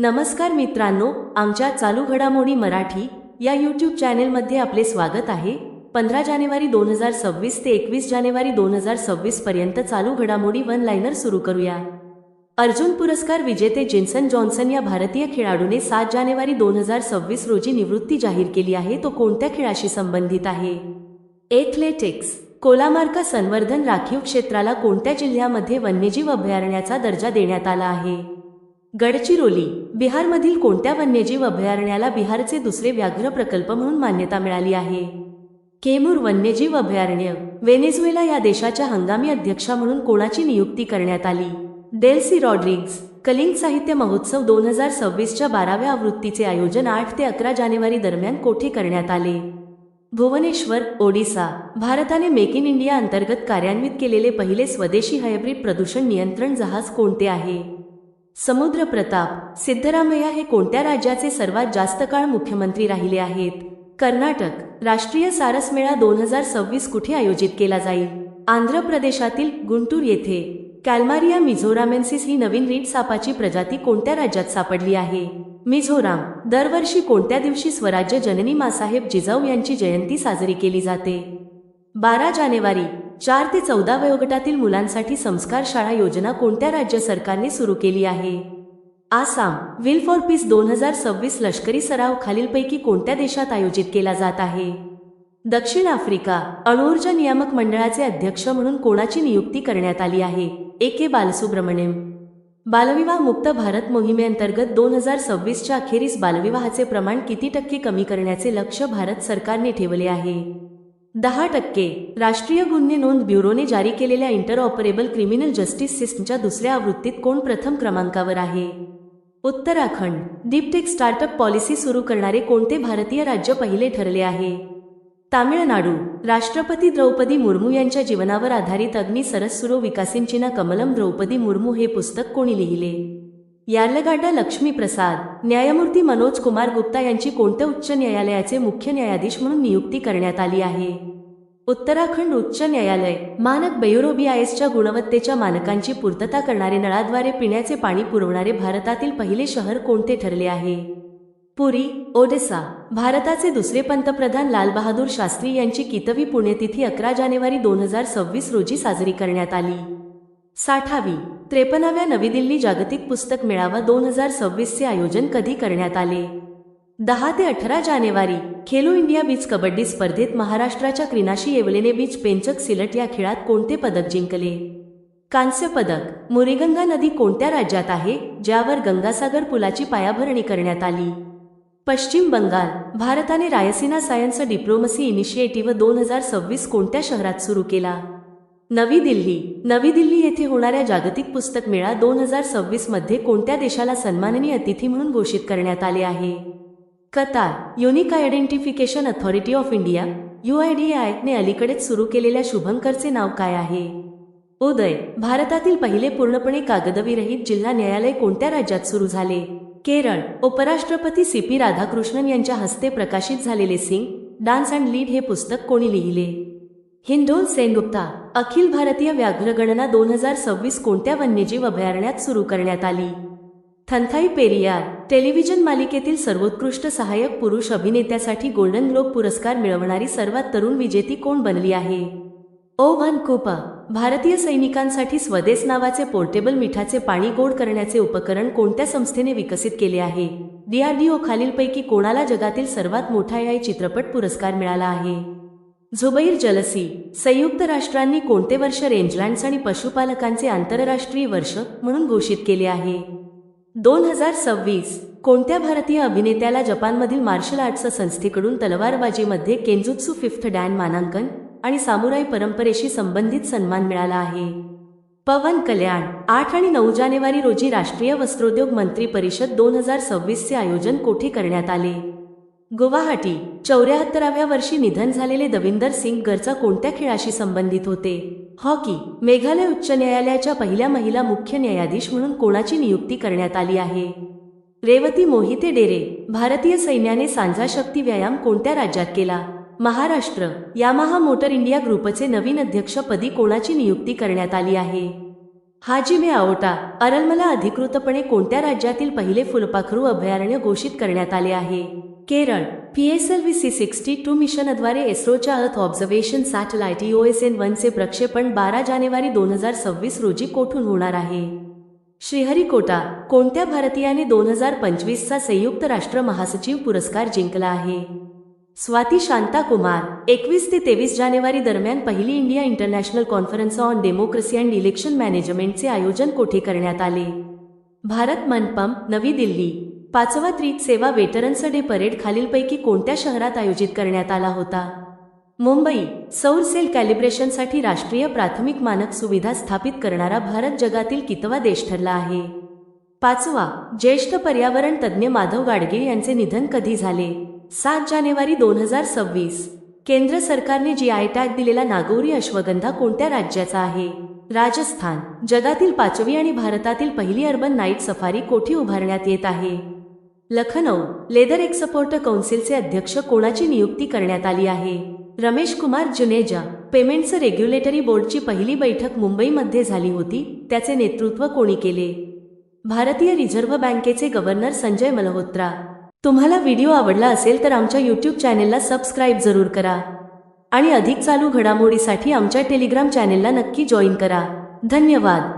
नमस्कार मित्रांनो आमच्या चालू घडामोडी मराठी या यूट्यूब चॅनेलमध्ये आपले स्वागत आहे. पंधरा जानेवारी दोन हजार सव्वीस ते एकवीस जानेवारी दोन हजार सव्वीस पर्यंत चालू घडामोडी वन लाईनर सुरू करूया. अर्जुन पुरस्कार विजेते जिन्सन जॉन्सन या भारतीय खेळाडूने सात जानेवारी दोन हजार सव्वीस रोजी निवृत्ती जाहीर केली आहे. तो कोणत्या खेळाशी संबंधित आहे? एथलेटिक्स. कोलामार्का संवर्धन राखीव क्षेत्राला कोणत्या जिल्ह्यामध्ये वन्यजीव अभयारण्याचा दर्जा देण्यात आला आहे? गडचिरोली बिहारमधील कोणत्या वन्यजीव अभयारण्याला बिहारचे दुसरे व्याघ्र प्रकल्प म्हणून मान्यता मिळाली आहे? केमूर वन्यजीव अभयारण्य व्हेनेझुएला या देशाच्या हंगामी अध्यक्षा म्हणून कोणाची नियुक्ती करण्यात आली? डेल्सी रॉड्रिग्ज कलिंग साहित्य महोत्सव दोन हजार सव्वीसच्या बाराव्या आवृत्तीचे आयोजन आठ ते अकरा जानेवारी दरम्यान कोठे करण्यात आले? भुवनेश्वर ओडिसा भारताने मेक इन इंडिया अंतर्गत कार्यान्वित केलेले पहिले स्वदेशी हायब्रिड प्रदूषण नियंत्रण जहाज कोणते आहे? समुद्र प्रताप सिद्धरामय्या हे कोणत्या राज्याचे सर्वात जास्त काळ मुख्यमंत्री राहिले आहेत? कर्नाटक राष्ट्रीय सारस मेळा दोन हजार सव्वीस कुठे आयोजित केला जाईल? आंध्र प्रदेशातील गुंटूर येथे. कॅल्मारिया मिझोरामेन्सिस ही नवीन रीड सापाची प्रजाती कोणत्या राज्यात सापडली आहे? मिझोराम दरवर्षी कोणत्या दिवशी स्वराज्य जननी मासाहेब जिजाऊ यांची जयंती साजरी केली जाते? बारा जानेवारी चार ते चौदा वयोगटातील मुलांसाठी संस्कार शाळा योजना कोणत्या राज्य सरकारने सुरू केली आहे? आसाम विल फॉर पीस दोन हजार सव्वीस लष्करी सराव खालीलपैकी कोणत्या देशात आयोजित केला जात आहे? दक्षिण आफ्रिका अणुऊर्जा नियामक मंडळाचे अध्यक्ष म्हणून कोणाची नियुक्ती करण्यात आली आहे? ए के बालसुब्रमण्यम. बालविवाह मुक्त भारत मोहिमेअंतर्गत दोन हजार सव्वीसच्या अखेरीस बालविवाहाचे प्रमाण किती टक्के कमी करण्याचे लक्ष भारत सरकारने ठेवले आहे? दहा टक्के राष्ट्रीय गुन्हे नोंद ब्युरोने जारी केलेल्या इंटरऑपरेबल क्रिमिनल जस्टिस सिस्टमच्या दुसऱ्या आवृत्तीत कोण प्रथम क्रमांकावर आहे? उत्तराखंड. डीपटेक स्टार्टअप पॉलिसी सुरू करणारे कोणते भारतीय राज्य पहिले ठरले आहे? तामिळनाडू. राष्ट्रपती द्रौपदी मुर्मू यांच्या जीवनावर आधारित अग्नी सरस्सुरो विकासिंचिना कमलम द्रौपदी मुर्मू हे पुस्तक कोणी लिहिले? यार्लगाडा लक्ष्मी प्रसाद न्यायमूर्ती मनोज कुमार गुप्ता यांची कोणत्या उच्च न्यायालयाचे मुख्य न्यायाधीश म्हणून नियुक्ती करण्यात आली आहे? उत्तराखंड उच्च न्यायालय मानक बेयुरोबिआयएसच्या गुणवत्तेच्या मानकांची पूर्तता करणारे नळाद्वारे पिण्याचे पाणी पुरवणारे भारतातील पहिले शहर कोणते ठरले आहे? पुरी ओडिसा. भारताचे दुसरे पंतप्रधान लालबहादूर शास्त्री यांची कितवी पुण्यतिथी अकरा जानेवारी दोन हजार सव्वीस रोजी साजरी करण्यात आली. साठावी त्रेपन्नाव्या नवी दिल्ली जागतिक पुस्तक मेळावा दोन हजार सव्वीसचे आयोजन कधी करण्यात आले? दहा ते अठरा जानेवारी खेलो इंडिया बीच कबड्डी स्पर्धेत महाराष्ट्राच्या क्रिनाशी येवलेने बीच पेंचक सिलट या खेळात कोणते पदक जिंकले? कांस्य पदक मुरीगंगा नदी कोणत्या राज्यात आहे ज्यावर गंगासागर पुलाची पायाभरणी करण्यात आली? पश्चिम बंगाल भारताने रायसीना सायन्स डिप्लोमसी इनिशिएटिव्ह दोन हजार सव्वीस कोणत्या शहरात सुरू केला? नवी दिल्ली नवी दिल्ली येथे होणाऱ्या जागतिक पुस्तक मेळा दोन हजार सव्वीसमध्ये कोणत्या देशाला सन्माननीय अतिथी म्हणून घोषित करण्यात आले आहे? Qatar unique identification authority of India ने अलीकडेच सुरू केलेल्या शुभंकरचे नाव काय आहे? उदय भारतातील पहिले पूर्णपणे कागदविरहित जिल्हा न्यायालय कोणत्या राज्यात सुरू झाले? केरळ उपराष्ट्रपती सी पी राधाकृष्णन यांच्या हस्ते प्रकाशित झालेले सिंग डान्स अँड लीड हे पुस्तक कोणी लिहिले? हिंदोल सेनगुप्ता अखिल भारतीय व्याघ्रगणना दोन हजार सव्वीस कोणत्या वन्यजीव अभयारण्यात सुरू करण्यात आली? थंथाई पेरियार टेलिव्हिजन मालिकेतील सर्वोत्कृष्ट सहाय्यक पुरुष अभिनेत्यासाठी गोल्डन ग्लोब पुरस्कार मिळवणारी सर्वात तरुण विजेती कोण बनली आहे? ओ व्हन कुपा भारतीय सैनिकांसाठी स्वदेश नावाचे पोर्टेबल मिठाचे पाणी गोड करण्याचे उपकरण कोणत्या संस्थेने विकसित केले आहे? डीआरडीओ खालीलपैकी कोणाला जगातील सर्वात मोठा याय चित्रपट पुरस्कार मिळाला आहे? झुबैर जलसी संयुक्त राष्ट्रांनी कोणते वर्ष रेंजलँड्स आणि पशुपालकांचे आंतरराष्ट्रीय वर्ष म्हणून घोषित केले आहे? दोन हजार सव्वीस कोणत्या भारतीय अभिनेत्याला जपानमधील मार्शल आर्ट्स संस्थेकडून तलवारबाजीमध्ये केंजुत्सू फिफ्थ डॅन मानांकन आणि सामुराई परंपरेशी संबंधित सन्मान मिळाला आहे? पवन कल्याण आठ आणि नऊ जानेवारी रोजी राष्ट्रीय वस्त्रोद्योग मंत्री परिषद दोन हजार सव्वीसचे आयोजन कोठे करण्यात आले? गुवाहाटी चौऱ्याहत्तराव्या वर्षी निधन झालेले दविंदर सिंग गरचा कोणत्या खेळाशी संबंधित होते? हॉकी मेघालय उच्च न्यायालयाच्या पहिल्या महिला मुख्य न्यायाधीश म्हणून कोणाची नियुक्ती करण्यात आली आहे? रेवती मोहिते डेरे भारतीय सैन्याने सांझा शक्ती व्यायाम कोणत्या राज्यात केला? महाराष्ट्र यामाहा मोटर इंडिया ग्रुपचे नवीन अध्यक्षपदी कोणाची नियुक्ती करण्यात आली आहे? हाजिमे आओटा अरलमला अधिकृतपणे कोणत्या राज्यातील पहिले फुलपाखरू अभयारण्य घोषित करण्यात आले आहे? Kerala P S L V C sixty two मिशनद्वारे इस्रोच्या earth observation satellite EOS N वनचे प्रक्षेपण बारा जानेवारी दोन हजार सव्वीस रोजी कोठून होणार आहे श्रीहरिकोटा कोणत्या भारतीयाने दोन हजार पंचवीसचा संयुक्त राष्ट्र महासचिव पुरस्कार जिंकला आहे स्वाती शांता कुमार एकवीस ते तेवीस जानेवारी दरम्यान पहिली India international conference on democracy and election मॅनेजमेंटचे आयोजन कोठे करण्यात आले भारत मनपम नवी दिल्ली पाचवा त्रित सेवा वेटरन्स डे परेड खालीलपैकी कोणत्या शहरात आयोजित करण्यात आला होता? मुंबई सौर सेल कॅलिब्रेशनसाठी राष्ट्रीय प्राथमिक मानक सुविधा स्थापित करणारा भारत जगातील कितवा देश ठरला आहे? पाचवा ज्येष्ठ पर्यावरण तज्ज्ञ माधव गाडगीळ यांचे निधन कधी झाले? सात जानेवारी दोन हजार सव्वीस. केंद्र सरकारने जी आय टॅग दिलेला नागौरी अश्वगंधा कोणत्या राज्याचा आहे? राजस्थान जगातील पाचवी आणि भारतातील पहिली अर्बन नाईट सफारी कोठी उभारण्यात येत आहे. लखनौ लेदर एक्सपोर्ट कौन्सिलचे अध्यक्ष कोणाची नियुक्ती करण्यात आली आहे? रमेश कुमार जुनेजा पेमेंट्स रेग्युलेटरी बोर्डची पहिली बैठक मुंबईमध्ये झाली होती त्याचे नेतृत्व कोणी केले? भारतीय रिझर्व्ह बँकेचे गव्हर्नर संजय मल्होत्रा. तुम्हाला व्हिडिओ आवडला असेल तर आमच्या यूट्यूब चॅनेलला सबस्क्राईब जरूर करा. आणि अधिक चालू घडामोडीसाठी आमच्या टेलिग्राम चॅनेलला नक्की जॉईन करा. धन्यवाद.